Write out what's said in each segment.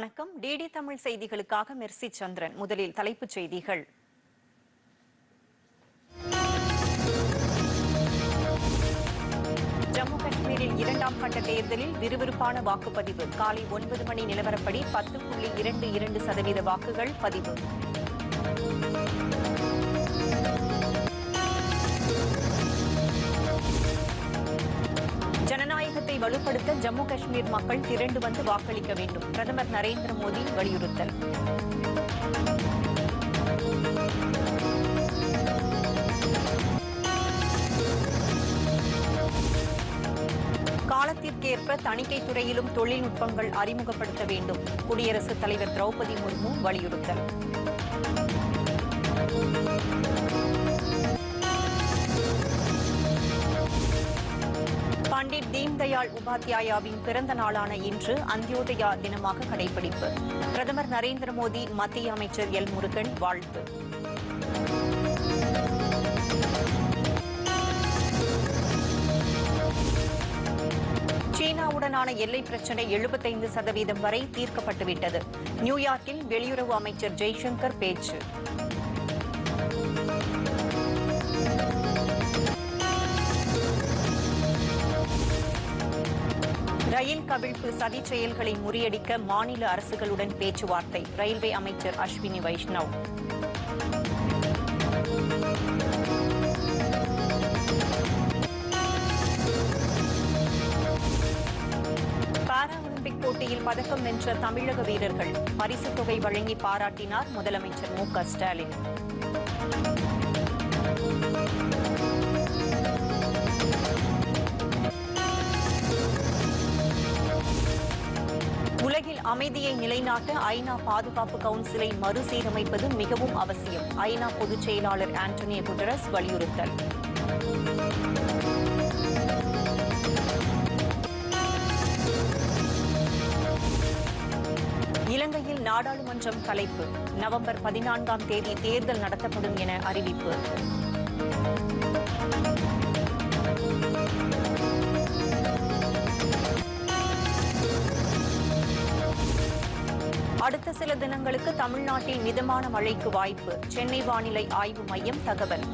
வணக்கம். டிடி தமிழ் செய்திகளுக்காக மெர்சி சந்திரன் முதலில் தலைப்புச் செய்திகள். ஜம்மு காஷ்மீரில் இரண்டாம் கட்ட தேர்தலில் விறுவிறுப்பான வாக்குப்பதிவு. காலை ஒன்பது மணி நிலவரப்படி பத்து புள்ளி இரண்டு இரண்டு சதவீத வாக்குகள் பதிவு. வலுப்படுத்த ஜம்மு காஷ்மீர் மக்கள் திரண்டு வந்து வாக்களிக்க வேண்டும். பிரதமர் நரேந்திர மோடி வலியுறுத்தல். காலத்திற்கேற்ப தணிக்கை துறையிலும் தொழில்நுட்பங்கள் அறிமுகப்படுத்த வேண்டும். குடியரசுத் தலைவர் திரௌபதி முர்மு வலியுறுத்தல். தீன்தயாள் உபாத்யாயாவின் பிறந்த நாளான இன்று அந்தியோதயா தினமாக கடைபிடிப்பு. பிரதமர் நரேந்திர மோடி மத்திய அமைச்சர் எல். முருகன் வாழ்த்து. சீனாவுடனான எல்லை பிரச்சினை எழுபத்தைந்து சதவீதம் வரை தீர்க்கப்பட்டுவிட்டது. நியூயார்க்கில் வெளியுறவு அமைச்சர் ஜெய்சங்கர் பேச்சு. ரயில் கவிழ்ப்பு சதி செயல்களை முறியடிக்க மாநில அரசுகளுடன் பேச்சுவார்த்தை. ரயில்வே அமைச்சர் அஸ்வினி வைஷ்ணவ். பாரா ஒலிம்பிக் போட்டியில் பதக்கம் வென்ற தமிழக வீரர்கள். பரிசுத் தொகை வழங்கி பாராட்டினார் முதலமைச்சர் மு க ஸ்டாலின். உலகில் அமைதியை நிலைநாட்ட ஐநா பாதுகாப்பு கவுன்சிலை மறுசீரமைப்பது மிகவும் அவசியம். ஐநா பொதுச் செயலாளர் ஆண்டனியோ குட்டரஸ் வலியுறுத்தல். இலங்கையில் நாடாளுமன்றம் கலைப்பு நவம்பர் பதினான்காம் தேதி தேர்தல் நடத்தப்படும் என அறிவிப்பு. அடுத்த சில தினங்களுக்கு தமிழ்நாட்டில் மிதமான மழைக்கு வாய்ப்பு. சென்னை வானிலை ஆய்வு மையம் தகவல்.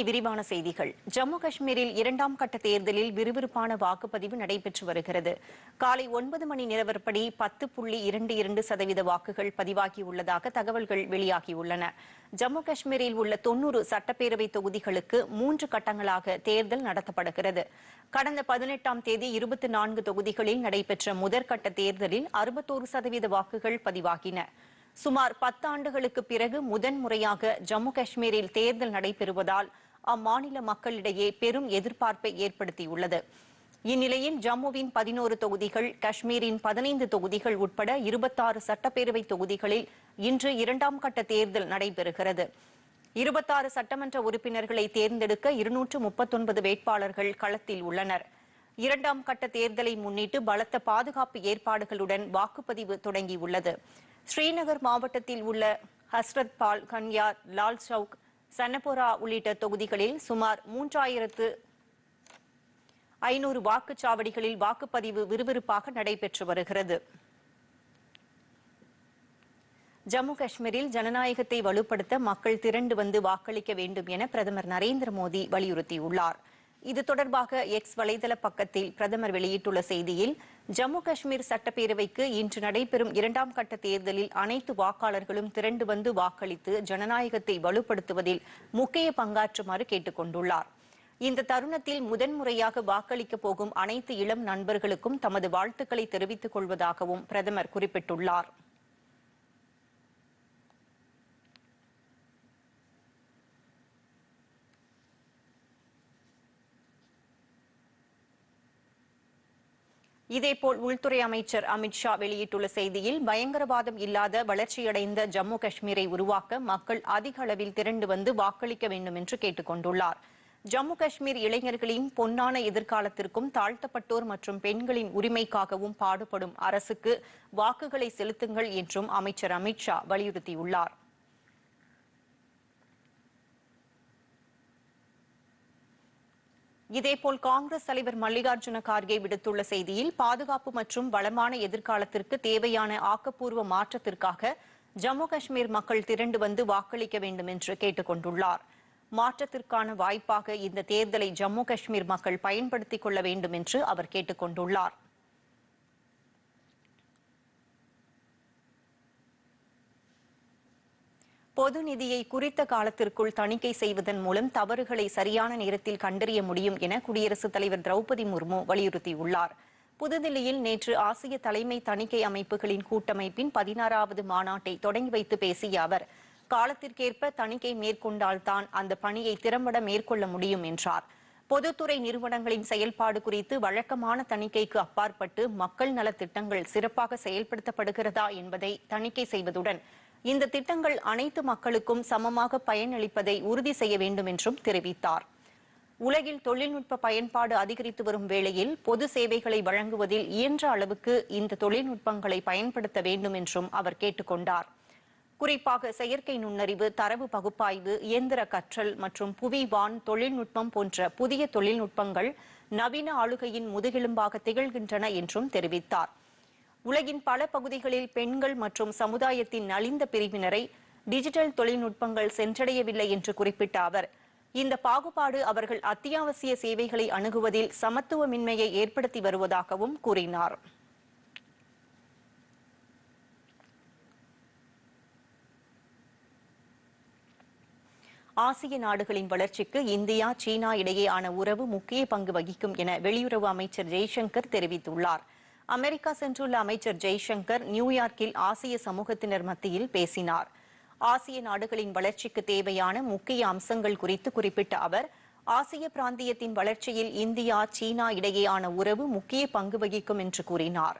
இனி விரிவான செய்திகள். ஜம்மு காஷ்மீரில் இரண்டாம் கட்ட தேர்தலில் விறுவிறுப்பான வாக்குப்பதிவு நடைபெற்று வருகிறது. காலை ஒன்பது மணி நிலவரப்படி பத்து புள்ளி இரண்டு இரண்டு சதவீத வாக்குகள் பதிவாகியுள்ளதாக தகவல்கள் வெளியாகியுள்ளன. ஜம்மு காஷ்மீரில் உள்ள தொன்னூறு சட்டப்பேரவை தொகுதிகளுக்கு மூன்று கட்டங்களாக தேர்தல் நடத்தப்படுகிறது. கடந்த பதினெட்டாம் தேதி இருபத்தி நான்கு தொகுதிகளில் நடைபெற்ற முதற்கட்ட தேர்தலில் அறுபத்தோரு சதவீத வாக்குகள் பதிவாகின. சுமார் பத்தாண்டுகளுக்கு பிறகு முதன்முறையாக ஜம்மு காஷ்மீரில் தேர்தல் நடைபெறுவதால் அம்மாநில மக்களிடையே பெரும் எதிர்பார்ப்பை ஏற்படுத்தியுள்ளது. இந்நிலையில் ஜம்முவின் பதினோரு தொகுதிகள் காஷ்மீரின் பதினைந்து தொகுதிகள் உட்பட இருபத்தாறு சட்டப்பேரவை தொகுதிகளில் இன்று இரண்டாம் கட்ட தேர்தல் நடைபெறுகிறது. இருபத்தாறு சட்டமன்ற உறுப்பினர்களை தேர்ந்தெடுக்க இருநூற்று முப்பத்தொன்பது வேட்பாளர்கள் களத்தில் உள்ளனர். இரண்டாம் கட்ட தேர்தலை முன்னிட்டு பலத்த பாதுகாப்பு ஏற்பாடுகளுடன் வாக்குப்பதிவு தொடங்கியுள்ளது. ஸ்ரீநகர் மாவட்டத்தில் உள்ள ஹஸ்ரத் பால் கன்யார் லால் சவுக் சன்னபோரா உள்ளிட்ட தொகுதிகளில் சுமார் மூன்றாயிரத்து ஐநூறு வாக்குச்சாவடிகளில் வாக்குப்பதிவு விறுவிறுப்பாக நடைபெற்று வருகிறது. ஜம்மு காஷ்மீரில் ஜனநாயகத்தை வலுப்படுத்த மக்கள் திரண்டு வந்து வாக்களிக்க வேண்டும் என பிரதமர் நரேந்திர மோடி வலியுறுத்தியுள்ளார். இது தொடர்பாக எக்ஸ் வலைதள பக்கத்தில் பிரதமர் வெளியிட்டுள்ள செய்தியில் ஜம்மு காஷ்மீர் சட்டப்பேரவைக்கு இன்று நடைபெறும் இரண்டாம் கட்ட தேர்தலில் அனைத்து வாக்காளர்களும் திரண்டு வந்து வாக்களித்து ஜனநாயகத்தை வலுப்படுத்துவதில் முக்கிய பங்காற்றுமாறு கேட்டுக் கொண்டுள்ளார். இந்த தருணத்தில் முதன்முறையாக வாக்களிக்க போகும் அனைத்து இளம் நண்பர்களுக்கும் தமது வாழ்த்துக்களை தெரிவித்துக் கொள்வதாகவும் பிரதமர் குறிப்பிட்டுள்ளார். இதேபோல் உள்துறை அமைச்சர் அமித்ஷா வெளியிட்டுள்ள செய்தியில் பயங்கரவாதம் இல்லாத வளர்ச்சியடைந்த ஜம்மு காஷ்மீரை உருவாக்க மக்கள் அதிக அளவில் திரண்டு வந்து வாக்களிக்க வேண்டும் என்று கேட்டுக் கொண்டுள்ளார். ஜம்மு காஷ்மீர் இளைஞர்களின் பொன்னான எதிர்காலத்திற்கும் தாழ்த்தப்பட்டோர் மற்றும் பெண்களின் உரிமைக்காகவும் பாடுபடும் அரசுக்கு வாக்குகளை செலுத்துங்கள் என்றும் அமைச்சர் அமித்ஷா வலியுறுத்தியுள்ளார். இதேபோல் காங்கிரஸ் தலைவர் மல்லிகார்ஜுன கார்கே விடுத்துள்ள செய்தியில் பாதுகாப்பு மற்றும் வளமான எதிர்காலத்திற்கு தேவையான ஆக்கப்பூர்வ மாற்றத்திற்காக ஜம்மு காஷ்மீர் மக்கள் திரண்டு வந்து வாக்களிக்க வேண்டும் என்று கேட்டுக் கொண்டுள்ளார். மாற்றத்திற்கான வாய்ப்பாக இந்த தேர்தலை ஜம்மு காஷ்மீர் மக்கள் பயன்படுத்திக் கொள்ள வேண்டும் என்று அவர் கேட்டுக் கொண்டுள்ளார். பொது நிதியை குறித்த காலத்திற்குள் தணிக்கை செய்வதன் மூலம் தவறுகளை சரியான நேரத்தில் கண்டறிய முடியும் என குடியரசுத் தலைவர் திரௌபதி முர்மு வலியுறுத்தியுள்ளார். புதுதில்லியில் நேற்று ஆசிய தலைமை தணிக்கை அமைப்புகளின் கூட்டமைப்பின் பதினாறாவது மாநாட்டை தொடங்கி வைத்து பேசிய அவர் காலத்திற்கேற்ப தணிக்கை மேற்கொண்டால்தான் அந்த பணியை திறம்பட மேற்கொள்ள முடியும் என்றார். பொதுத்துறை நிறுவனங்களின் செயல்பாடு குறித்து வழக்கமான தணிக்கைக்கு அப்பாற்பட்டு மக்கள் நலத் திட்டங்கள் சிறப்பாக செயல்படுத்தப்படுகிறதா என்பதை தணிக்கை செய்வதுடன் இந்த திட்டங்கள் அனைத்து மக்களுக்கும் சமமாக பயனளிப்பதை உறுதி செய்ய வேண்டும் என்றும் தெரிவித்தார். உலகில் தொழில்நுட்ப பயன்பாடு அதிகரித்து வரும் வேளையில் பொது சேவைகளை வழங்குவதில் இயன்ற அளவுக்கு இந்த தொழில்நுட்பங்களை பயன்படுத்த வேண்டும் என்றும் அவர் கேட்டுக்கொண்டார். குறிப்பாக செயற்கை நுண்ணறிவு தரவு பகுப்பாய்வு இயந்திர கற்றல் மற்றும் புவி வான் தொழில்நுட்பம் போன்ற புதிய தொழில்நுட்பங்கள் நவீன ஆளுகையின் முதுகெலும்பாக திகழ்கின்றன என்றும் தெரிவித்தார். உலகின் பல பகுதிகளில் பெண்கள் மற்றும் சமுதாயத்தின் நலிந்த பிரிவினரை டிஜிட்டல் தொழில்நுட்பங்கள் சென்றடையவில்லை என்று குறிப்பிட்ட அவர் இந்த பாகுபாடு அவர்கள் அத்தியாவசிய சேவைகளை அணுகுவதில் சமத்துவமின்மையை ஏற்படுத்தி வருவதாகவும் கூறினார். ஆசிய நாடுகளின் வளர்ச்சிக்கு இந்தியா சீனா இடையேயான உறவு முக்கிய பங்கு வகிக்கும் என வெளியுறவு அமைச்சர் ஜெய்சங்கர் தெரிவித்துள்ளார். அமெரிக்கா சென்றுள்ள அமைச்சர் ஜெய்சங்கர் நியூயார்க்கில் ஆசிய சமூகத்தினர் மத்தியில் பேசினார். ஆசிய நாடுகளின் வளர்ச்சிக்கு தேவையான முக்கிய அம்சங்கள் குறித்து குறிப்பிட்ட அவர் ஆசிய பிராந்தியத்தின் வளர்ச்சியில் இந்தியா சீனா இடையேயான உறவு முக்கிய பங்கு வகிக்கும் என்று கூறினார்.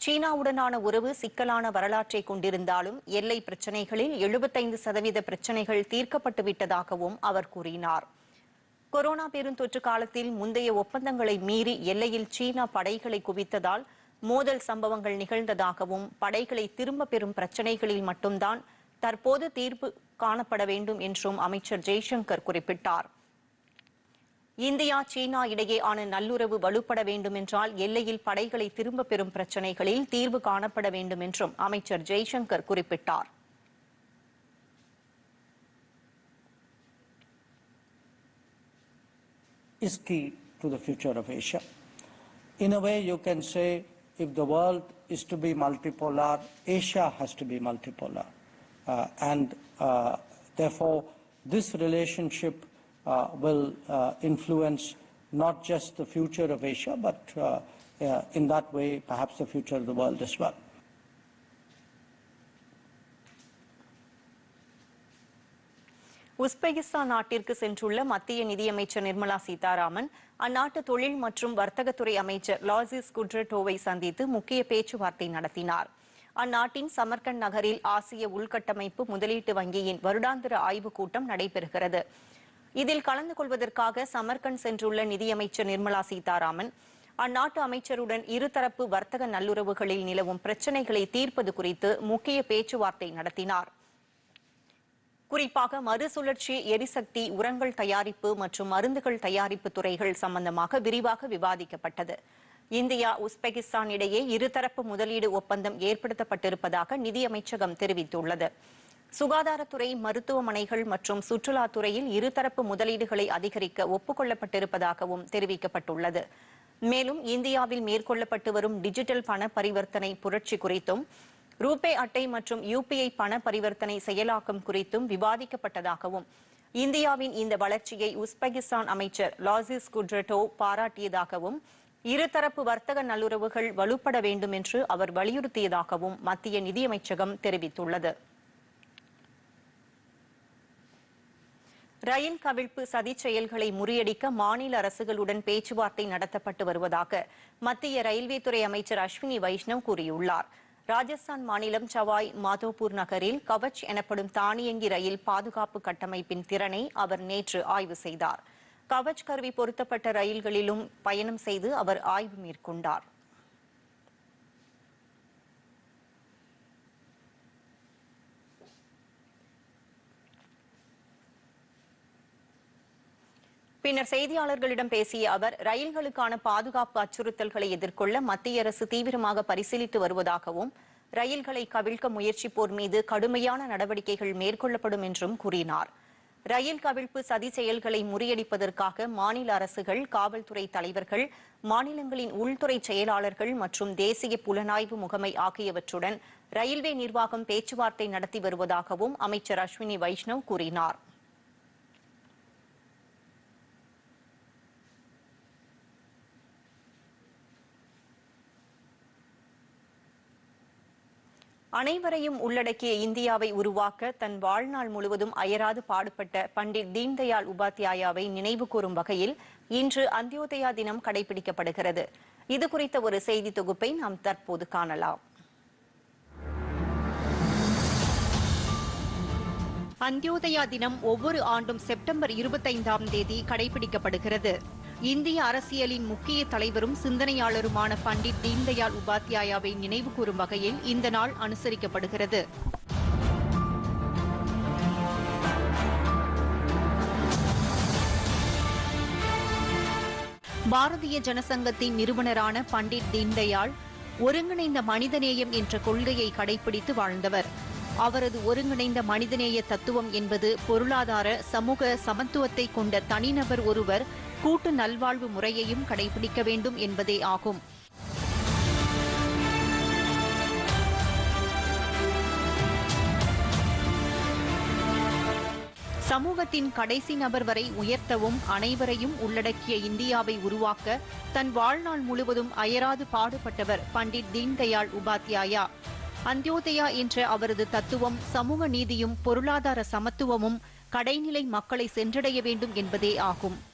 சீனாவுடனான உறவு சிக்கலான வரலாற்றை கொண்டிருந்தாலும் எல்லை பிரச்சினைகளில் எழுபத்தைந்து சதவீத பிரச்சினைகள் தீர்க்கப்பட்டு விட்டதாகவும் அவர் கூறினார். கொரோனா பெருந்தொற்று காலத்தில் முந்தைய ஒப்பந்தங்களை மீறி எல்லையில் சீனா படைகளை குவித்ததால் மோதல் சம்பவங்கள் நிகழ்ந்ததாகவும் படைகளை திரும்ப பெறும் பிரச்சினைகளில் மட்டும்தான் தற்போது தீர்ப்பு காணப்பட வேண்டும் என்றும் அமைச்சர் ஜெய்சங்கர் குறிப்பிட்டார் இந்தியா சீனா இடையேயான நல்லுறவு வலுப்பட வேண்டும் என்றால் எல்லையில் படைகளை திரும்ப பெறும் பிரச்சினைகளில் தீர்வு காணப்பட வேண்டும் என்றும் அமைச்சர் ஜெய்சங்கர் குறிப்பிட்டார் is key to the future of Asia. In a way, you can say if the world is to be multipolar, Asia has to be multipolar. Uh, and uh, therefore, this relationship uh, will uh, influence not just the future of Asia, but uh, uh, in that way, perhaps the future of the world as well. Uzbekistan நாட்டிற்கு சென்றுள்ள மத்திய நிதியமைச்சர் நிர்மலா சீதாராமன் அந்நாட்டு தொழில் மற்றும் வர்த்தகத்துறை அமைச்சர் லாசிஸ் குட்ரட்டோவை சந்தித்து முக்கிய பேச்சுவார்த்தை நடத்தினார். அந்நாட்டின் சமர்கண்ட் நகரில் ஆசிய உள்கட்டமைப்பு முதலீட்டு வங்கியின் வருடாந்திர ஆய்வுக் கூட்டம் நடைபெறுகிறது. இதில் கலந்து கொள்வதற்காக சமர்கண்ட் சென்றுள்ள நிதியமைச்சர் நிர்மலா சீதாராமன் அந்நாட்டு அமைச்சருடன் இருதரப்பு வர்த்தக நல்லுறவுகளில் நிலவும் பிரச்சினைகளை தீர்ப்பது குறித்து முக்கிய பேச்சுவார்த்தை நடத்தினார். குறிப்பாக மறுசுழற்சி எரிசக்தி உரங்கள் தயாரிப்பு மற்றும் மருந்துகள் தயாரிப்பு துறைகள் சம்பந்தமாக விரிவாக விவாதிக்கப்பட்டது. இந்தியா உஸ்பெகிஸ்தான் இடையே இருதரப்பு முதலீடு ஒப்பந்தம் ஏற்படுத்தப்பட்டிருப்பதாக நிதியமைச்சகம் தெரிவித்துள்ளது. சுகாதாரத்துறை மருத்துவமனைகள் மற்றும் சுற்றுலாத்துறையில் இருதரப்பு முதலீடுகளை அதிகரிக்க ஒப்புக்கொள்ளப்பட்டிருப்பதாகவும் தெரிவிக்கப்பட்டுள்ளது. மேலும் இந்தியாவில் மேற்கொள்ளப்பட்டு வரும் டிஜிட்டல் பண பரிவர்த்தனை புரட்சி குறித்தும் ரூபே அட்டை மற்றும் யுபிஐ பண பரிவர்த்தனை செயலாக்கம் குறித்தும் விவாதிக்கப்பட்டதாகவும் இந்தியாவின் இந்த வளர்ச்சியை உஸ்பெகிஸ்தான் அமைச்சர் லாசிஸ் குட்ரட்டோ பாராட்டியதாகவும் இருதரப்பு வர்த்தக நல்லுறவுகள் வலுப்பட வேண்டும் என்று அவர் வலியுறுத்தியதாகவும் மத்திய நிதியமைச்சகம் தெரிவித்துள்ளது. ரயில் கவிழ்ப்பு சதி செயல்களை முறியடிக்க மாநில அரசுகளுடன் பேச்சுவார்த்தை நடத்தப்பட்டு வருவதாக மத்திய ரயில்வே துறை அமைச்சர் அஸ்வினி வைஷ்ணவ் கூறியுள்ளார். ராஜஸ்தான் மாநிலம் சவாய் மாதோபூர் நகரில் கவச் எனப்படும் தானியங்கி ரயில் பாதுகாப்பு கட்டமைப்பின் திறனை அவர் நேற்று ஆய்வு செய்தார். கவச் கருவி பொருத்தப்பட்ட ரயில்களிலும் பயணம் செய்து அவர் ஆய்வு மேற்கொண்டார். பின்னர் செய்தியாளர்களிடம் பேசிய அவர் ரயில்களுக்கான பாதுகாப்பு அச்சுறுத்தல்களை எதிர்கொள்ள மத்திய அரசு தீவிரமாக பரிசீலித்து வருவதாகவும் ரயில்களை கவிழ்க்க முயற்சிப்போர் மீது கடுமையான நடவடிக்கைகள் மேற்கொள்ளப்படும் என்றும் கூறினார். ரயில் கவிழ்ப்பு சதி செயல்களை முறியடிப்பதற்காக மாநில அரசுகள் காவல்துறை தலைவர்கள் மாநிலங்களின் உள்துறை செயலாளர்கள் மற்றும் தேசிய புலனாய்வு முகமை ஆகியவற்றுடன் ரயில்வே நிர்வாகம் பேச்சுவார்த்தை நடத்தி வருவதாகவும் அமைச்சர் அஸ்வினி வைஷ்ணவ் கூறினார். அனைவரையும் உள்ளடக்கிய இந்தியாவை உருவாக்க தன் வாழ்நாள் முழுவதும் அயராது பாடுபட்ட பண்டிட் தீன்தயாள் உபாத்யாயாவை நினைவு கூறும் வகையில் இன்று அந்தியோதயா தினம் கடைபிடிக்கப்படுகிறது. இது குறித்த ஒரு செய்தி தொகுப்பை நாம் தற்போது காணலாம். அந்தியோதயா தினம் ஒவ்வொரு ஆண்டும் செப்டம்பர் இருபத்தைந்தாம் தேதி கடைபிடிக்கப்படுகிறது. இந்திய அரசியலின் முக்கிய தலைவரும் சிந்தனையாளருமான பண்டிட் தீன்தயாள் உபாத்யாயாவை நினைவு கூறும் வகையில் இந்த நாள் அனுசரிக்கப்படுகிறது. பாரதிய ஜனசங்கத்தின் நிறுவனரான பண்டிட் தீன்தயாள் ஒருங்கிணைந்த மனிதநேயம் என்ற கொள்கையை கடைபிடித்து வாழ்ந்தவர். அவரது ஒருங்கிணைந்த மனிதநேய தத்துவம் என்பது பொருளாதார சமூக சமத்துவத்தை கொண்ட தனிநபர் ஒருவர் கூட்டு நல்வாழ்வு முறையையும் கடைபிடிக்க வேண்டும் என்பதே ஆகும். சமூகத்தின் கடைசி நபர் வரை உயர்த்தவும் அனைவரையும் உள்ளடக்கிய இந்தியாவை உருவாக்க தன் வாழ்நாள் முழுவதும் அயராது பாடுபட்டவர் பண்டிட் தீன்தயாள் உபாத்யாயா. அந்தியோதயா என்ற அவரது தத்துவம் சமூக நீதியும் பொருளாதார சமத்துவமும் கடைநிலை மக்களை சென்றடைய வேண்டும் என்பதே ஆகும்.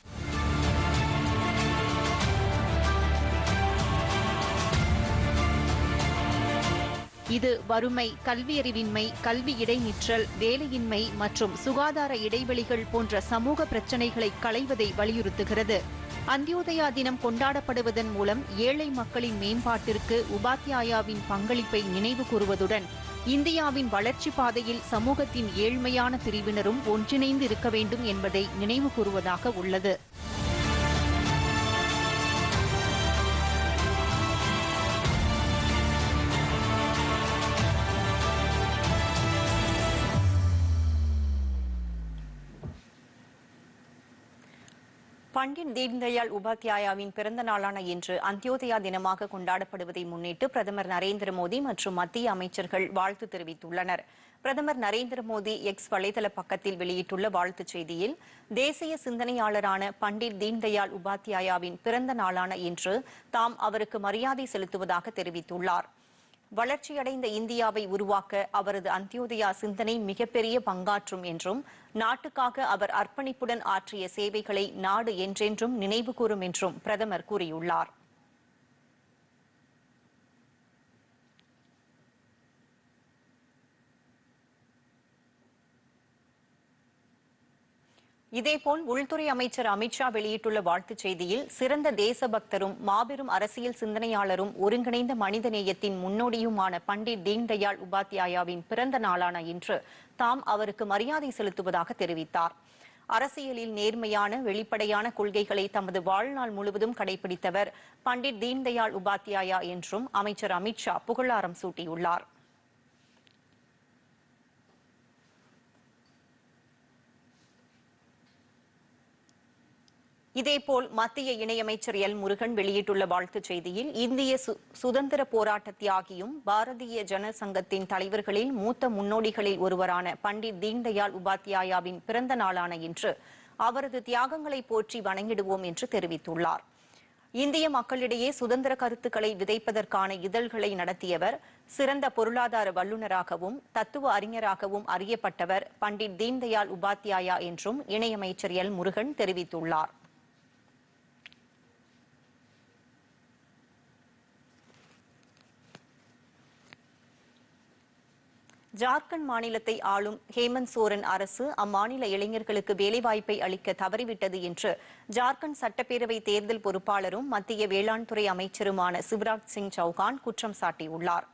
இது வறுமை கல்வியறிவின்மை கல்வி இடைநிற்றல் வேலையின்மை மற்றும் சுகாதார இடைவெளிகள் போன்ற சமூக பிரச்சினைகளை களைவதை வலியுறுத்துகிறது. அந்தியோதயா தினம் கொண்டாடப்படுவதன் மூலம் ஏழை மக்களின் மேம்பாட்டிற்கு உபாத்யாயாவின் பங்களிப்பை நினைவு கூறுவதுடன் இந்தியாவின் வளர்ச்சி பாதையில் சமூகத்தின் ஏழ்மையான பிரிவினரும் ஒன்றிணைந்து இருக்க வேண்டும் என்பதை நினைவு கூறுவதாக உள்ளது. பண்டிட் தீன்தயாள் உபாத்யாயாவின் பிறந்த நாளான இன்று அந்தியோதயா தினமாக கொண்டாடப்படுவதை முன்னிட்டு பிரதமர் நரேந்திர மோடி மற்றும் மத்திய அமைச்சர்கள் வாழ்த்து தெரிவித்துள்ளனர். பிரதமர் நரேந்திர மோடி எக்ஸ் வலைதள பக்கத்தில் வெளியிட்டுள்ள வாழ்த்துச் செய்தியில் தேசிய சிந்தனையாளரான பண்டிட் தீன்தயாள் உபாத்யாயாவின் பிறந்த நாளான இன்று தாம் அவருக்கு மரியாதை செலுத்துவதாக தெரிவித்துள்ளார். வளர்ச்சியடைந்த இந்தியாவை உருவாக்க அவரது அந்தியோதயா சிந்தனை மிகப்பெரிய பங்காற்றும் என்றும் நாட்டுக்காக அவர் அர்ப்பணிப்புடன் ஆற்றிய சேவைகளை நாடு என்றென்றும் நினைவு கூறும் என்றும் பிரதமர் கூறியுள்ளார். இதேபோல் உள்துறை அமைச்சர் அமித்ஷா வெளியிட்டுள்ள வாழ்த்துச் செய்தியில் சிறந்த தேசபக்தரும் மாபெரும் அரசியல் சிந்தனையாளரும் ஒருங்கிணைந்த மனிதநேயத்தின் முன்னோடியுமான பண்டிட் தீன்தயாள் உபாத்யாயாவின் பிறந்த நாளான இன்று தாம் அவருக்கு மரியாதை செலுத்துவதாக தெரிவித்தார். அரசியலில் நேர்மையான வெளிப்படையான கொள்கைகளை தமது வாழ்நாள் முழுவதும் கடைபிடித்தவர் பண்டிட் தீன்தயாள் உபாத்யாயா என்றும் அமைச்சர் அமித்ஷா புகழாரம் சூட்டியுள்ளார். இதேபோல் மத்திய இணையமைச்சர் எல். முருகன் வெளியிட்டுள்ள வாழ்த்துச் செய்தியில் இந்திய சு- சுதந்திர போராட்ட தியாகியும் பாரதிய ஜனசங்கத்தின் தலைவர்களில் மூத்த முன்னோடிகளில் ஒருவரான பண்டிட் தீன்தயாள் உபாத்யாயாவின் பிறந்த நாளான இன்று அவரது தியாகங்களை போற்றி வணங்கிடுவோம் என்று தெரிவித்துள்ளார். இந்திய மக்களிடையே சுதந்திர கருத்துக்களை விதைப்பதற்கான இதழ்களை நடத்தியவர் சிறந்த பொருளாதார வல்லுநராகவும் தத்துவ அறிஞராகவும் அறியப்பட்டவர் பண்டிட் தீன்தயாள் உபாத்யாயா என்றும் இணையமைச்சர் எல். முருகன் தெரிவித்துள்ளார். ஜார்க்கண்ட் மாநிலத்தை ஆளும் ஹேமந்த் சோரன் அரசு அம்மாநில இளைஞர்களுக்கு வேலைவாய்ப்பை அளிக்க தவறிவிட்டது என்று ஜார்க்கண்ட் சட்டப்பேரவை தேர்தல் பொறுப்பாளரும் மத்திய வேளாண் துறை அமைச்சருமான சிவராஜ் சிங் சௌகான் குற்றம் சாட்டியுள்ளார்.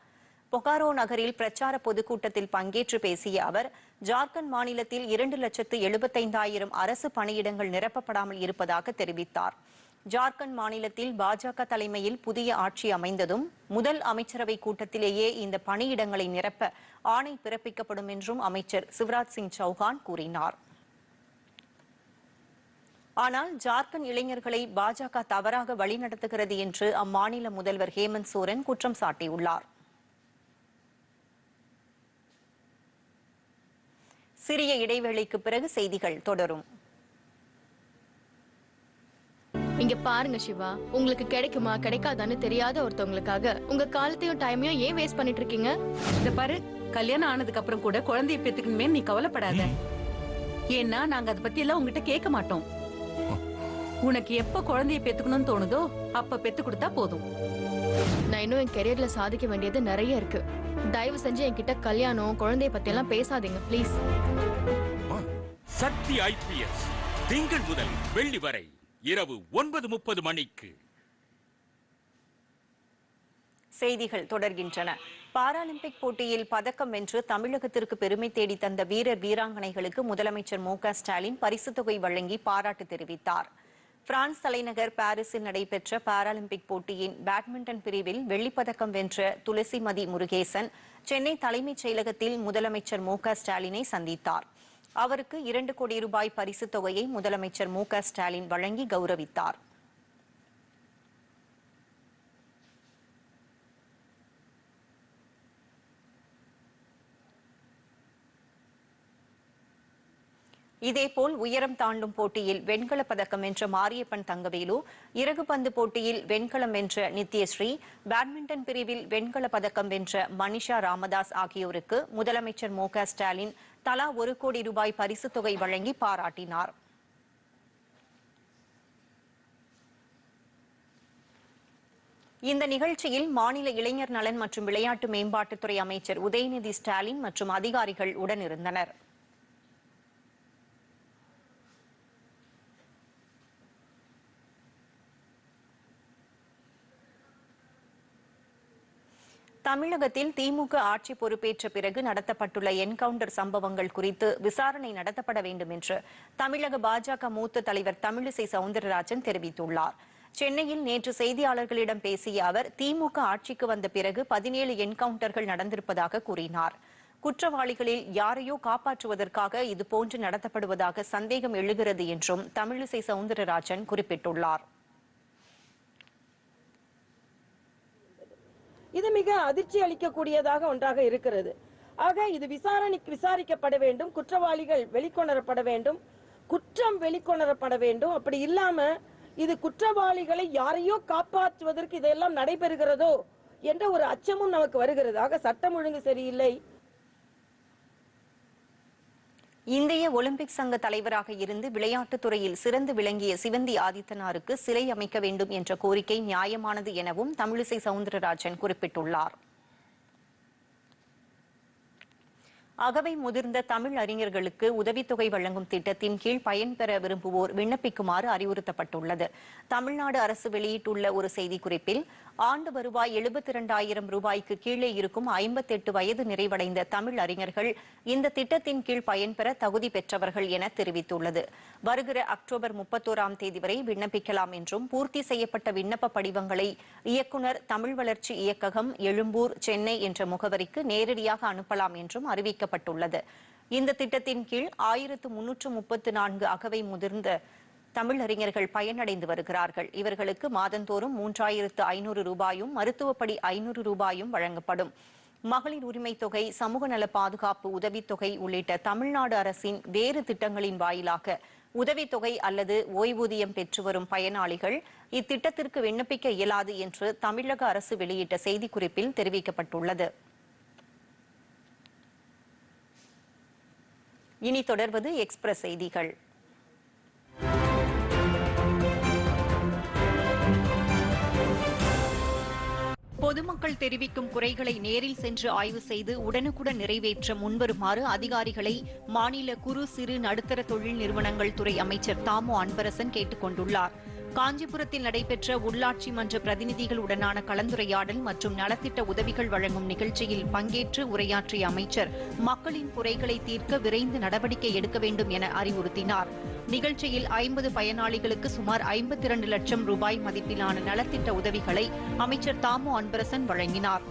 பொகாரோ நகரில் பிரச்சார பொதுக்கூட்டத்தில் பங்கேற்று பேசிய அவர் ஜார்க்கண்ட் மாநிலத்தில் இரண்டு லட்சத்து எழுபத்தைந்தாயிரம் அரசு பணியிடங்கள் நிரப்பப்படாமல் இருப்பதாக தெரிவித்தார். ஜார்க்கண்ட் மாநிலத்தில் பாஜக தலைமையில் புதிய ஆட்சி அமைந்ததும் முதல் அமைச்சரவை கூட்டத்திலேயே இந்த பணியிடங்களை நிரப்ப ஆணை பிறப்பிக்கப்படும் என்றும் அமைச்சர் சிவராஜ் சிங் சௌஹான் கூறினார். ஆனால் ஜார்க்கண்ட் இளைஞர்களை பாஜக தவறாக வழிநடத்துகிறது என்று அம்மாநில முதல்வர் ஹேமந்த் சோரன் குற்றம் சாட்டியுள்ளார். சிறிய இடைவேளைக்கு பிறகு செய்திகள் தொடரும். இங்க பாருங்க சிவா. உங்களுக்கு கிடைக்குமா கிடைக்காதான்னு தெரியாத ஒருத்தவங்களுக்காக உங்க காலத்தையும் டைமையும் ஏன் வேஸ்ட் பண்ணிட்டு இருக்கீங்க இந்த பாரு கல்யாணம் ஆனதுக்கு அப்புறம் கூட குழந்தைய பெத்துக்கணுமே நீ கவலைப்படாத. ஏன்னா நாங்க அதை பத்தி எல்லாம் உங்ககிட்ட கேட்க மாட்டோம். உனக்கு எப்ப குழந்தைய பெத்துக்கணும்னு தோணுதோ அப்ப பெத்து கொடுத்தா போதும். நான் இன்னும் என் கெரியர்ல சாதிக்க வேண்டியது நிறைய இருக்கு. தயவு செஞ்சு என்கிட்ட கல்யாணம் குழந்தைய பத்தி எல்லாம் பேசாதீங்க ப்ளீஸ் சக்தி ஐபிஎஸ் திங்கள் முதல் வெள்ளி வரை. இரவு ஒன்பது முப்பது மணிக்கு. செய்திகள் தொடர்கின்றன. பாராலிம்பிக் போட்டியில் பதக்கம் வென்று தமிழகத்திற்கு பெருமை தேடி தந்த வீரர் வீராங்கனைகளுக்கு முதலமைச்சர் மு க ஸ்டாலின் பரிசு தொகை வழங்கி பாராட்டு தெரிவித்தார். பிரான்ஸ் தலைநகர் பாரிஸில் நடைபெற்ற பாராலிம்பிக் போட்டியின் பேட்மிண்டன் பிரிவில் வெள்ளிப்பதக்கம் வென்ற துளசிமதி முருகேசன் சென்னை தலைமைச் செயலகத்தில் முதலமைச்சர் மு க ஸ்டாலினை சந்தித்தார். அவருக்கு இரண்டு கோடி ரூபாய் பரிசுத் தொகையை முதலமைச்சர் மு க ஸ்டாலின் வழங்கி கௌரவித்தார். இதேபோல் உயரம் தாண்டும் போட்டியில் வெண்கலப் பதக்கம் வென்ற மாரியப்பன் தங்கவேலு இறகுபந்து போட்டியில் வெண்கலம் வென்ற நித்யஸ்ரீ பேட்மிண்டன் பிரிவில் வெண்கலப் பதக்கம் வென்ற மனிஷா ராமதாஸ் ஆகியோருக்கு முதலமைச்சர் மு க ஸ்டாலின் தலா ஒரு கோடி ரூபாய் பரிசுத் தொகை வழங்கி பாராட்டினார். இந்த நிகழ்ச்சியில் மாநில இளைஞர் நலன் மற்றும் விளையாட்டு மேம்பாட்டுத்துறை அமைச்சர் உதயநிதி ஸ்டாலின் மற்றும் அதிகாரிகள் உடனிருந்தனர். தமிழகத்தில் திமுக ஆட்சி பொறுப்பேற்ற பிறகு நடத்தப்பட்டுள்ள என்கவுண்டர் சம்பவங்கள் குறித்து விசாரணை நடத்தப்பட வேண்டும் என்று தமிழக பாஜக மூத்த தலைவர் தமிழிசை சவுந்தரராஜன் தெரிவித்துள்ளார். சென்னையில் நேற்று செய்தியாளர்களிடம் பேசிய அவர் திமுக ஆட்சிக்கு வந்த பிறகு பதினேழு என்கவுண்டர்கள் நடந்திருப்பதாக கூறினார். குற்றவாளிகளில் யாரையோ காப்பாற்றுவதற்காக இதுபோன்று நடத்தப்படுவதாக சந்தேகம் எழுகிறது என்றும் தமிழிசை சவுந்தரராஜன் குறிப்பிட்டுள்ளார். இது மிக அதிர்ச்சி அளிக்கக்கூடியதாக ஒன்றாக இருக்கிறது. ஆக இது விசாரணைக்கு விசாரிக்கப்பட வேண்டும் குற்றவாளிகள் வெளிக்கொணரப்பட வேண்டும் குற்றம் வெளிக்கொணரப்பட வேண்டும். அப்படி இல்லாம இது குற்றவாளிகளை யாரையோ காப்பாற்றுவதற்கு இதெல்லாம் நடைபெறுகிறதோ என்ற ஒரு அச்சமும் நமக்கு வருகிறது. ஆக சட்டம் ஒழுங்கு சரியில்லை இந்திய ஒலிம்பிக் சங்க தலைவராக இருந்து விளையாட்டுத் துறையில் சிறந்து விளங்கிய சிவந்தி ஆதித்தனாருக்கு சிலை அமைக்க வேண்டும் என்ற கோரிக்கை நியாயமானது எனவும் தமிழிசை சவுந்தரராஜன் குறிப்பிட்டுள்ளார். அகவை முதிர்ந்த தமிழ் அறிஞர்களுக்கு உதவித்தொகை வழங்கும் திட்டத்தின் கீழ் பயன்பெற விரும்புவோர் விண்ணப்பிக்குமாறு அறிவுறுத்தப்பட்டுள்ளது. தமிழ்நாடு அரசு வெளியிட்டுள்ள ஒரு செய்திக்குறிப்பில் ஆண்டு வருவாய் எழுபத்தி இரண்டாயிரம் ரூபாய்க்கு கீழே இருக்கும் ஐம்பத்தெட்டு வயது நிறைவடைந்த தமிழ் அறிஞர்கள் இந்த திட்டத்தின் கீழ் பயன்பெற தகுதி பெற்றவர்கள் என தெரிவித்துள்ளது. வருகிற அக்டோபர் முப்பத்தோராம் தேதி வரை விண்ணப்பிக்கலாம் என்றும் பூர்த்தி செய்யப்பட்ட விண்ணப்ப படிவங்களை இயக்குனர் தமிழ் வளர்ச்சி இயக்ககம் எழும்பூர் சென்னை என்ற முகவரிக்கு நேரடியாக அனுப்பலாம் என்றும் அறிவிக்கப்பட்டுள்ளது. தொடங்கப்பட்டுள்ளது இந்த திட்டத்தின் கீழ் ஆயிரத்து முன்னூற்று முப்பத்து நான்கு அகவை முதிர்ந்த தமிழறிஞர்கள் பயனடைந்து வருகிறார்கள். இவர்களுக்கு மாதந்தோறும் மூன்றாயிரத்து ஐநூறு ரூபாயும் மருத்துவப்படி ஐநூறு ரூபாயும் வழங்கப்படும். மகளிர் உரிமை தொகை சமூக நல பாதுகாப்பு உதவித்தொகை உள்ளிட்ட தமிழ்நாடு அரசின் வேறு திட்டங்களின் வாயிலாக உதவித்தொகை அல்லது ஓய்வூதியம் பெற்று வரும் பயனாளிகள் இத்திட்டத்திற்கு விண்ணப்பிக்க இயலாது என்று தமிழக அரசு வெளியிட்ட செய்திக்குறிப்பில் தெரிவிக்கப்பட்டுள்ளது. இனி தொடர்வது எக்ஸ்பிரஸ் செய்திகள். பொதுமக்கள் தெரிவிக்கும் குறைகளை நேரில் சென்று ஆய்வு செய்து உடனுக்குடன் நிறைவேற்ற முன்வருமாறு அதிகாரிகளை மாநில குறு சிறு நடுத்தர தொழில் நிறுவனங்கள் துறை அமைச்சர் தாமோ அன்பரசன் கேட்டுக் கொண்டுள்ளார் காஞ்சிபுரத்தில் நடைபெற்ற உள்ளாட்சி மன்ற பிரதிநிதிகளுடனான கலந்துரையாடல் மற்றும் நலத்திட்ட உதவிகள் வழங்கும் நிகழ்ச்சியில் பங்கேற்று உரையாற்றிய அமைச்சர் மக்களின் குறைகளை தீர்க்க விரைந்து நடவடிக்கை எடுக்க வேண்டும் என அறிவுறுத்தினார். நிகழ்ச்சியில் ஐம்பது பயனாளிகளுக்கு சுமார் ஐம்பத்தி இரண்டு லட்சம் ரூபாய் மதிப்பிலான நலத்திட்ட உதவிகளை அமைச்சர் தாமு அன்பரசன் வழங்கினார்.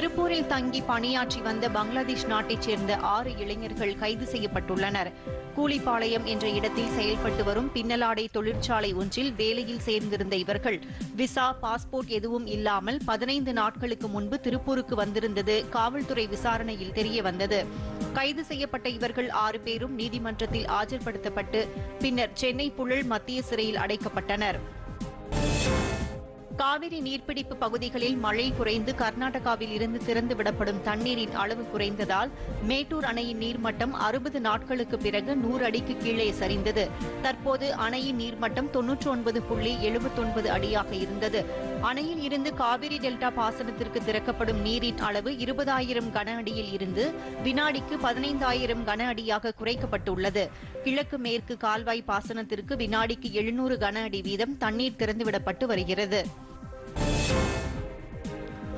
திருப்பூரில் தங்கி பணியாற்றி வந்த பங்களாதேஷ் நாட்டைச் சேர்ந்த ஆறு இளைஞர்கள் கைது செய்யப்பட்டுள்ளனர். கூலிப்பாளையம் என்ற இடத்தில் செயல்பட்டு வரும் பின்னலாடை தொழிற்சாலை ஒன்றில் வேலையில் சேர்ந்திருந்த இவர்கள் விசா பாஸ்போர்ட் எதுவும் இல்லாமல் பதினைந்து நாட்களுக்கு முன்பு திருப்பூருக்கு வந்திருந்தது காவல்துறை விசாரணையில் தெரிய வந்தது கைது செய்யப்பட்ட இவர்கள் ஆறு பேரும் நீதிமன்றத்தில் ஆஜர்படுத்தப்பட்டு பின்னர் சென்னை புழல் மத்திய சிறையில் அடைக்கப்பட்டனர். காவிரி நீர்பிடிப்பு பகுதிகளில் மழை குறைந்து கர்நாடகாவில் இருந்து திறந்து விடப்படும் தண்ணீரின் அளவு குறைந்ததால் மேட்டூர் அணையின் நீர்மட்டம் அறுபது நாட்களுக்கு பிறகு நூறு அடிக்கு கீழே சரிந்தது. தற்போது அணையின் நீர்மட்டம் தொன்னூற்றி ஒன்பது புள்ளி எழுபத்தொன்பது அடியாக இருந்தது. அணையில் இருந்து காவிரி டெல்டா பாசனத்திற்கு திறக்கப்படும் நீரின் அளவு இருபதாயிரம் கன அடியில் இருந்து வினாடிக்கு பதினைந்தாயிரம் கன அடியாக குறைக்கப்பட்டுள்ளது. கிழக்கு மேற்கு கால்வாய் பாசனத்திற்கு வினாடிக்கு எழுநூறு கன அடி வீதம் தண்ணீர் திறந்துவிடப்பட்டு வருகிறது.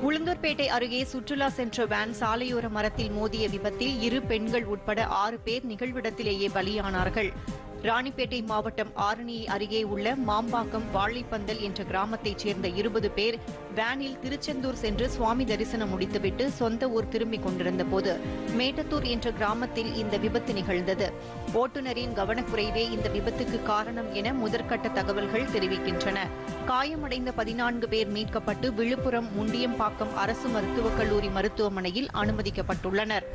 உளுந்தூர்பேட்டை அருகே சுற்றுலா சென்ற வேன் சாலையோர மரத்தில் மோதிய விபத்தில் இரு பெண்கள் உட்பட ஆறு பேர் நிகழ்விடத்திலேயே பலியானார்கள். ராணிப்பேட்டை மாவட்டம் ஆரணி அருகே உள்ள மாம்பாக்கம் வாழைப்பந்தல் என்ற கிராமத்தைச் சேர்ந்த இருபது பேர் வேனில் திருச்செந்தூர் சென்று சுவாமி தரிசனம் முடித்துவிட்டு சொந்த ஊர் திரும்பிக் கொண்டிருந்த போது மேட்டத்தூர் என்ற கிராமத்தில் இந்த விபத்து நிகழ்ந்தது. ஓட்டுநரின் கவனக்குறைவே இந்த விபத்துக்கு காரணம் என முதற்கட்ட தகவல்கள் தெரிவிக்கின்றன. காயமடைந்த பதினான்கு பேர் மீட்கப்பட்டு விழுப்புரம் முண்டியம்பாக்கம் அரசு மருத்துவக் கல்லூரி மருத்துவமனையில் அனுமதிக்கப்பட்டுள்ளனர்.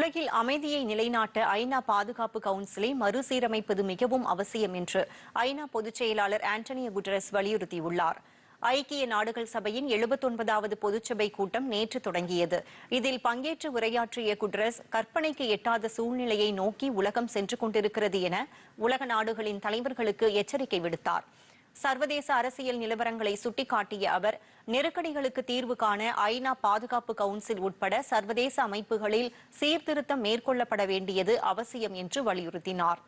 உலகில் அமைதியை நிலைநாட்ட ஐநா பாதுகாப்பு கவுன்சிலை மறுசீரமைப்பது மிகவும் அவசியம் என்று ஐநா பொதுச் செயலாளர் ஆண்டனியோ குட்டரஸ் வலியுறுத்தியுள்ளார். ஐக்கிய நாடுகள் சபையின் எழுபத்தொன்பதாவது பொதுச்சபை கூட்டம் நேற்று தொடங்கியது. இதில் பங்கேற்று உரையாற்றிய குட்ரஸ் கற்பனைக்கு எட்டாத சூழ்நிலையை நோக்கி உலகம் சென்று கொண்டிருக்கிறது என உலக நாடுகளின் தலைவர்களுக்கு எச்சரிக்கை விடுத்தார். சர்வதேச அரசியல் நிலவரங்களை சுட்டிக்காட்டிய அவர் நெருக்கடிகளுக்கு தீர்வு காண ஐநா பாதுகாப்பு கவுன்சில் உட்பட சர்வதேச அமைப்புகளில் சீர்திருத்தம் மேற்கொள்ளப்பட வேண்டியது அவசியம் என்று வலியுறுத்தினார்.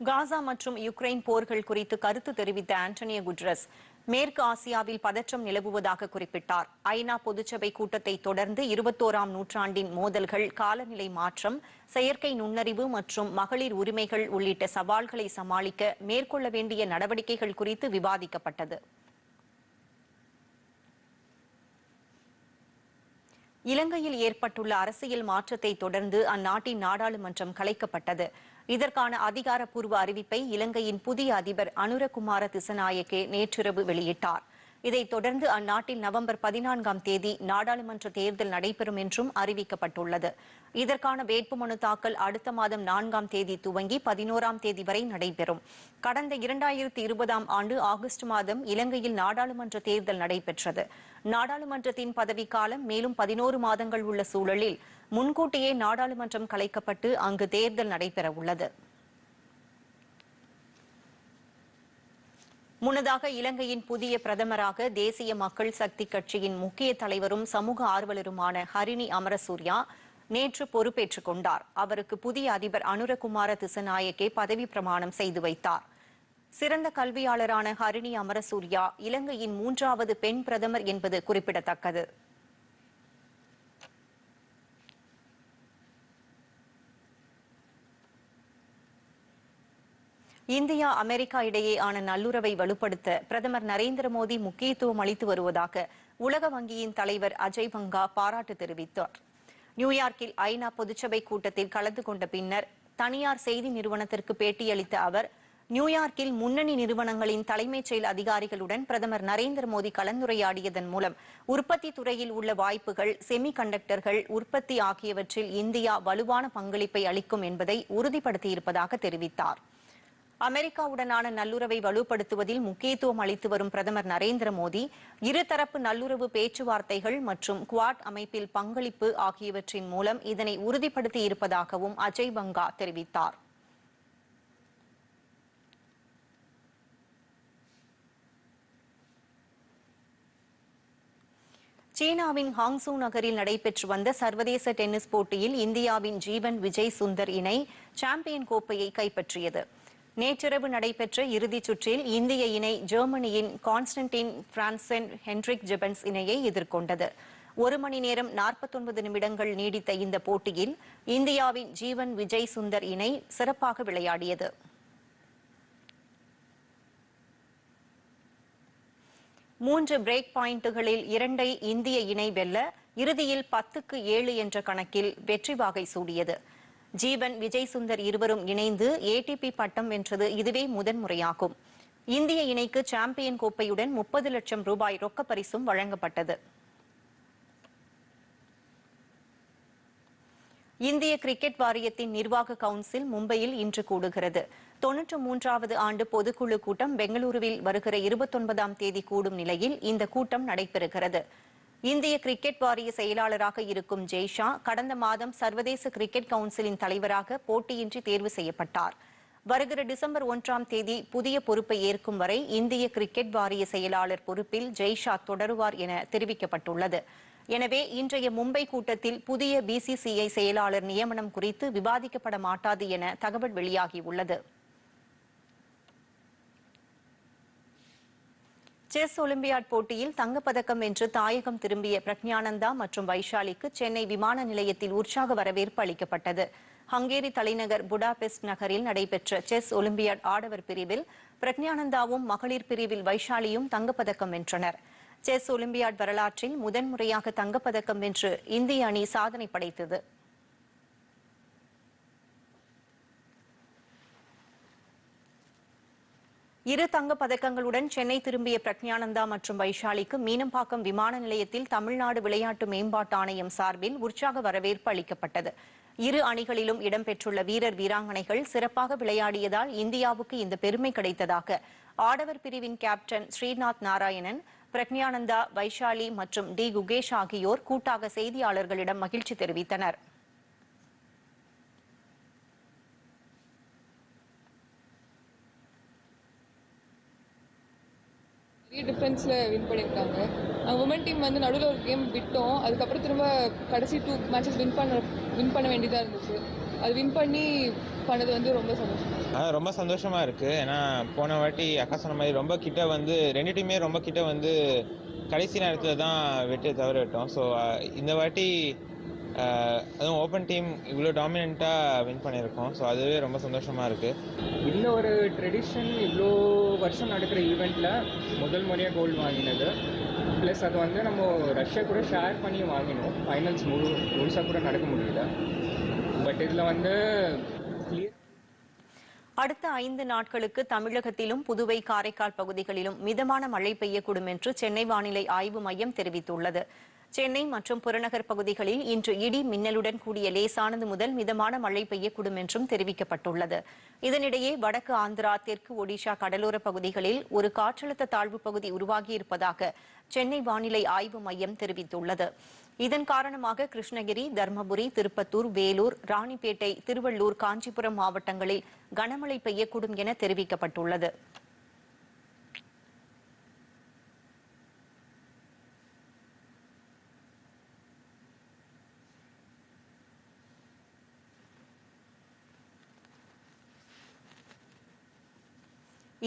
காசா மற்றும் யுக்ரைன் போர்கள் குறித்து கருத்து தெரிவித்த ஆண்டனியோ குட்ரஸ் மேற்கு ஆசியாவில் பதற்றம் நிலவுவதாக குறிப்பிட்டார். ஐநா பொதுச்சபை கூட்டத்தை தொடர்ந்து இருபத்தோராம் நூற்றாண்டின் மோதல்கள் காலநிலை மாற்றம் செயற்கை நுண்ணறிவு மற்றும் மகளிர் உரிமைகள் உள்ளிட்ட சவால்களை சமாளிக்க மேற்கொள்ள வேண்டிய நடவடிக்கைகள் குறித்து விவாதிக்கப்பட்டது. இலங்கையில் ஏற்பட்டுள்ள அரசியல் மாற்றத்தை தொடர்ந்து அந்நாட்டின் நாடாளுமன்றம் கலைக்கப்பட்டது. இதற்கான அதிகாரப்பூர்வ அறிவிப்பை இலங்கையின் புதிய அதிபர் அனுரகுமார திசநாயக்கே நேற்றிரவு வெளியிட்டார். இதைத் தொடர்ந்து அந்நாட்டில் நவம்பர் பதினான்காம் தேதி நாடாளுமன்ற தேர்தல் நடைபெறும் என்றும் அறிவிக்கப்பட்டுள்ளது. இதற்கான வேட்புமனு தாக்கல் அடுத்த மாதம் நான்காம் தேதி துவங்கி பதினோராம் தேதி வரை நடைபெறும். கடந்த இரண்டாயிரத்தி இருபதாம் ஆண்டு ஆகஸ்ட் மாதம் இலங்கையில் நாடாளுமன்ற தேர்தல் நடைபெற்றது. நாடாளுமன்றத்தின் பதவிக்காலம் மேலும் பதினோரு மாதங்கள் உள்ள சூழலில் முன்கூட்டியே நாடாளுமன்றம் கலைக்கப்பட்டு அங்கு தேர்தல் நடைபெறவுள்ளது. முன்னதாக இலங்கையின் புதிய பிரதமராக தேசிய மக்கள் சக்தி கட்சியின் முக்கிய தலைவரும் சமூக ஆர்வலருமான ஹரிணி அமரசூர்யா நேற்று பொறுப்பேற்றுக் கொண்டார். அவருக்கு புதிய அதிபர் அனுரகுமார திசநாயக்கே பதவி பிரமாணம் செய்து வைத்தார். சிறந்த கல்வியாளரான ஹரிணி அமரசூர்யா இலங்கையின் மூன்றாவது பெண் பிரதமர் என்பது குறிப்பிடத்தக்கது. இந்தியா அமெரிக்கா இடையேயான நல்லுறவை வலுப்படுத்த பிரதமர் நரேந்திர மோடி முக்கியத்துவம் அளித்து வருவதாக உலக வங்கியின் தலைவர் அஜய் பங்கா பாராட்டு தெரிவித்தார். நியூயார்க்கில் ஐநா பொதுச்சபை கூட்டத்தில் கலந்து கொண்ட பின்னர் தனியார் செய்தி நிறுவனத்திற்கு பேட்டியளித்த அவர் நியூயார்க்கில் முன்னணி நிறுவனங்களின் தலைமைச் செயல் அதிகாரிகளுடன் பிரதமர் நரேந்திர மோடி கலந்துரையாடியதன் மூலம் உற்பத்தி துறையில் உள்ள வாய்ப்புகள் செமி கண்டக்டர்கள் உற்பத்தி ஆகியவற்றில் இந்தியா வலுவான பங்களிப்பை அளிக்கும் என்பதை உறுதிப்படுத்தியிருப்பதாக தெரிவித்தார். அமெரிக்காவுடனான நல்லுறவை வலுப்படுத்துவதில் முக்கியத்துவம் அளித்து வரும் பிரதமர் நரேந்திர மோடி இருதரப்பு நல்லுறவு பேச்சுவார்த்தைகள் மற்றும் குவாட் அமைப்பில் பங்களிப்பு ஆகியவற்றின் மூலம் இதனை உறுதிப்படுத்தியிருப்பதாகவும் அஜய் பங்கா தெரிவித்தார். சீனாவின் ஹாங்சூ நகரில் நடைபெற்று வந்த சர்வதேச டென்னிஸ் போட்டியில் இந்தியாவின் ஜீவன் விஜய் சுந்தர் இணை சாம்பியன் கோப்பையை கைப்பற்றியது. நேற்றிரவு நடைபெற்ற இறுதிச் சுற்றில் இந்திய இணை ஜெர்மனியின் கான்ஸ்டன்டின் பிரான்சன் ஹென்ரிக் ஜெபன்ஸ் இணையை எதிர்கொண்டது. ஒரு மணி நேரம் 49 நிமிடங்கள் நீடித்த இந்த போட்டியில் இந்தியாவின் ஜீவன் விஜய் சுந்தர் இணை சிறப்பாக விளையாடியது. மூன்று பிரேக் பாயிண்டுகளில் இரண்டை இந்திய இணை வெல்ல இறுதியில் பத்துக்கு ஏழு என்ற கணக்கில் வெற்றி வாகை சூடியது. ஜீவன் விஜய் சுந்தர் இருவரும் இணைந்து ஏடிபி பட்டம் வென்றது இதுவே முதன்முறையாகும் இந்திய இணைக்கு சாம்பியன் கோப்பையுடன் முப்பது லட்சம் ரூபாய் ரொக்க பரிசும் வழங்கப்பட்டது. இந்திய கிரிக்கெட் வாரியத்தின் நிர்வாக கவுன்சில் மும்பையில் இன்று கூடுகிறது. தொன்னூற்று மூன்றாவது ஆண்டு பொதுக்குழு கூட்டம் பெங்களூருவில் வருகிற இருபத்தொன்பதாம் தேதி கூடும் நிலையில் இந்த கூட்டம் நடைபெறுகிறது. இந்திய கிரிக்கெட் வாரிய செயலாளராக இருக்கும் ஜெய்ஷா கடந்த மாதம் சர்வதேச கிரிக்கெட் கவுன்சிலின் தலைவராக போட்டியின்றி தேர்வு செய்யப்பட்டார். வருகிற டிசம்பர் ஒன்றாம் தேதி புதிய பொறுப்பை ஏற்கும் வரை இந்திய கிரிக்கெட் வாரிய செயலாளர் பொறுப்பில் ஜெய்ஷா தொடருவார் என தெரிவிக்கப்பட்டுள்ளது. எனவே இன்றைய மும்பை கூட்டத்தில் புதிய பிசிசிஐ செயலாளர் நியமனம் குறித்து விவாதிக்கப்பட மாட்டாது என தகவல் வெளியாகியுள்ளது. செஸ் ஒலிம்பியாட் போட்டியில் தங்கப்பதக்கம் வென்று தாயகம் திரும்பிய பிரக்ஞானந்தா மற்றும் வைஷாலிக்கு சென்னை விமான நிலையத்தில் உற்சாக வரவேற்பு அளிக்கப்பட்டது. ஹங்கேரி தலைநகர் புடாபெஸ்ட் நகரில் நடைபெற்ற செஸ் ஒலிம்பியாட் ஆடவர் பிரிவில் பிரக்ஞானந்தாவும் மகளிர் பிரிவில் வைஷாலியும் தங்கப்பதக்கம் வென்றனர். செஸ் ஒலிம்பியாட் வரலாற்றில் முதன்முறையாக தங்கப்பதக்கம் வென்று இந்திய அணி சாதனை படைத்தது. இரு தங்க பதக்கங்களுடன் சென்னை திரும்பிய பிரக்ஞானந்தா மற்றும் வைஷாலிக்கு மீனம்பாக்கம் விமான நிலையத்தில் தமிழ்நாடு விளையாட்டு மேம்பாட்டு ஆணையம் சார்பில் உற்சாக வரவேற்பு அளிக்கப்பட்டது. இரு அணிகளிலும் இடம்பெற்றுள்ள வீரர் வீராங்கனைகள் சிறப்பாக விளையாடியதால் இந்தியாவுக்கு இந்த பெருமை கிடைத்ததாக. ஆடவர் பிரிவின் கேப்டன் ஸ்ரீநாத் நாராயணன் பிரக்ஞானந்தா வைஷாலி மற்றும் டி. குகேஷ் ஆகியோர் கூட்டாக செய்தியாளர்களிடம் மகிழ்ச்சி தெரிவித்தனர். டிஃப்ரென்ஸில் வின் பண்ணியிருக்காங்க நாங்கள் உமன் டீம் வந்து நடுவில் ஒரு கேம் விட்டோம். அதுக்கப்புறம் திரும்ப கடைசி டூ மேட்சஸ் வின் பண்ண வின் பண்ண வேண்டியதாக இருந்துச்சு. அது வின் பண்ணி பண்ணது வந்து ரொம்ப சந்தோஷம் ஆ ரொம்ப சந்தோஷமாக இருக்குது ஏன்னா போன வாட்டி அக்கா சொன்ன மாதிரி ரொம்ப கிட்ட வந்து ரெண்டு டீமே ரொம்ப கிட்ட வந்து கடைசி நேரத்தில் தான் வெற்றியை தவற விட்டோம் ஸோ இந்த வாட்டி அதுவும் ஓப்பன் டீம் இவ்வளோ டாமினண்ட்டாக வின் பண்ணியிருக்கோம். ஸோ அதுவே ரொம்ப சந்தோஷமா இருக்கு. இந்த ஒரு ட்ரெடிஷன் இவ்வளோ வருஷம் நடக்கிற ஈவெண்ட்டில் முதல் முறையாக கோல்டு வாங்கினது. ப்ளஸ் அது வந்து நம்ம ரஷ்யா கூட ஷேர் பண்ணி வாங்கினோம். ஃபைனல்ஸ் முழு முழுசாக கூட நடக்க முடியல. பட் இதில் வந்து clear அடுத்த ஐந்து நாட்களுக்கு தமிழகத்திலும் புதுவை காரைக்கால் பகுதிகளிலும் மிதமான மழை பெய்யக்கூடும் என்று சென்னை வானிலை ஆய்வு மையம் தெரிவித்துள்ளது. சென்னை மற்றும் புறநகர் பகுதிகளில் இன்று இடி மின்னலுடன் கூடிய லேசானது முதல் மிதமான மழை பெய்யக்கூடும் என்றும் தெரிவிக்கப்பட்டுள்ளது. இதனிடையே வடக்கு ஆந்திரா தெற்கு ஒடிஷா கடலோர பகுதிகளில் ஒரு காற்றழுத்த தாழ்வு பகுதி உருவாகியிருப்பதாக சென்னை வானிலை ஆய்வு மையம் தெரிவித்துள்ளது. இதன் காரணமாக கிருஷ்ணகிரி தர்மபுரி திருப்பத்தூர் வேலூர் ராணிப்பேட்டை திருவள்ளூர் காஞ்சிபுரம் மாவட்டங்களில் கனமழை பெய்யக்கூடும் என தெரிவிக்கப்பட்டுள்ளது.